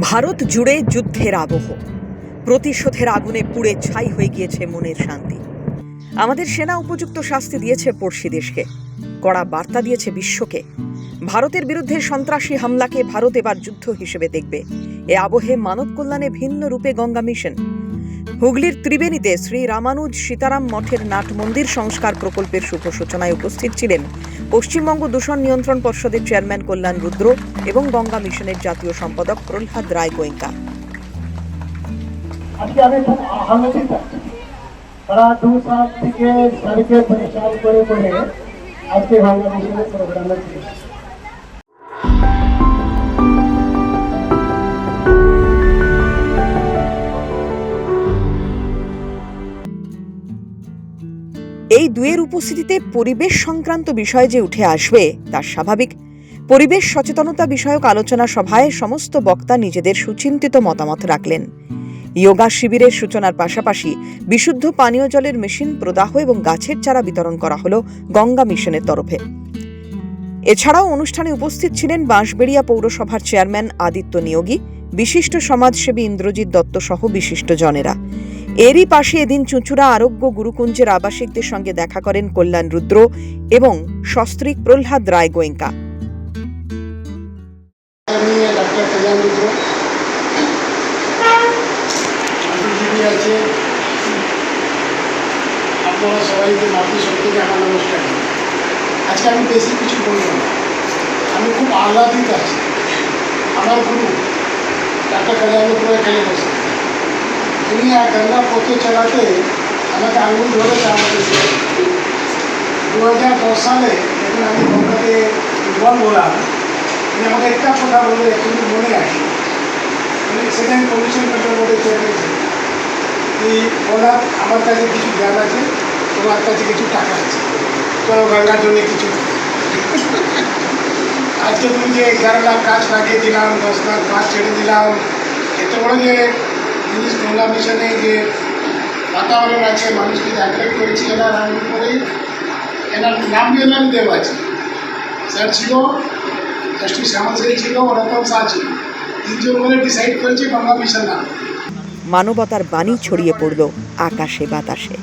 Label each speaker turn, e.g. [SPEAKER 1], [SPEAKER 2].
[SPEAKER 1] ভারত জুড়ে যুদ্ধের আবহ। প্রতিশোধের আগুনে পুড়ে ছাই হয়ে গিয়েছে মনের শান্তি। আমাদের সেনা উপযুক্ত শাস্তি দিয়েছে পড়শি দেশকে। কড়া বার্তা দিয়েছে বিশ্বকে। ভারতের বিরুদ্ধে সন্ত্রাসী হামলাকে ভারত এবার যুদ্ধ হিসেবে দেখবে। এ আবহে মানব কল্যাণে ভিন্ন রূপে গঙ্গা মিশন হুগলির ত্রিবেণীতে শ্রী রামানুজ সীতারাম মঠের নাট মন্দির সংস্কার প্রকল্পের শুভ সূচনায় উপস্থিত ছিলেন পশ্চিমবঙ্গ দূষণ নিয়ন্ত্রণ পর্ষদের চেয়ারম্যান কল্যাণ রুদ্র এবং গঙ্গা মিশনের জাতীয় সম্পাদক প্রহ্লাদ রায় গোয়েঙ্কা।
[SPEAKER 2] আজকে
[SPEAKER 1] এই দুয়ের উপস্থিতিতে পরিবেশ সংক্রান্ত বিষয় যে উঠে আসবে তা স্বাভাবিক। পরিবেশ সচেতনতা বিষয়ক আলোচনা সভায় সমস্ত বক্তা নিজেদের সুচিন্তিত মতামত রাখলেন। যোগা শিবিরের সূচনার পাশাপাশি বিশুদ্ধ পানীয় জলের মেশিন, প্রদাহ এবং গাছের চারা বিতরণ করা হল গঙ্গা মিশনের তরফে। এছাড়াও অনুষ্ঠানে উপস্থিত ছিলেন বাঁশবেড়িয়া পৌরসভার চেয়ারম্যান আদিত্য নিয়োগী, বিশিষ্ট সমাজসেবী ইন্দ্রজিৎ দত্ত সহ বিশিষ্ট জনেরা। এরই পাশে এদিন চুঁচুড়া আরোগ্য গুরুকুঞ্জের আবাসিকদের সঙ্গে দেখা করেন কল্যাণ রুদ্র এবং সস্ত্রীক প্রহ্লাদ রায় গোয়েঙ্কা।
[SPEAKER 2] আজকে আমি বেশি কিছু বলব না। আমি খুব আহ্লাদিত আছি। আমার গুরু ডাক্তার কল্যাণ মিত্র এখানে বসে। তিনি আর গঙ্গা পথে চালাতে আমাকে আঙুল ধরে চালাতে দু হাজার দশ সালে যখন আমি গঙ্গাতে জল বললাম উনি আমাকে একটা কথা বলে কিন্তু মনে আছে সেখানে কমিশন মধ্যে ছিলেন এই বলার আমার কাছে কিছু জ্ঞান আছে, তোমার কাছে কিছু টাকা আছে। চলো গঙ্গার জন্য কিছু আজকে তুমি যে এগারো লাখ গাছ লাগিয়ে দিলাম, দশ লাখ গাছ ছেড়ে দিলাম, এত বড় যে জিনিস বাংলা মিশনে যে বাতাবরণ আছে, মানুষকে অ্যাট্রাক্ট করেছি, এনার উপরে এনার নাম এনার দেব আছে। স্যার ছিল জাস্টিস শ্যামল সেন ছিল রতন শাহ ছিল। তিনজন করে ডিসাইড করেছে বাংলা মিশন নাম।
[SPEAKER 1] মানবতার বাণী ছড়িয়ে পড়ল আকাশে বাতাসে।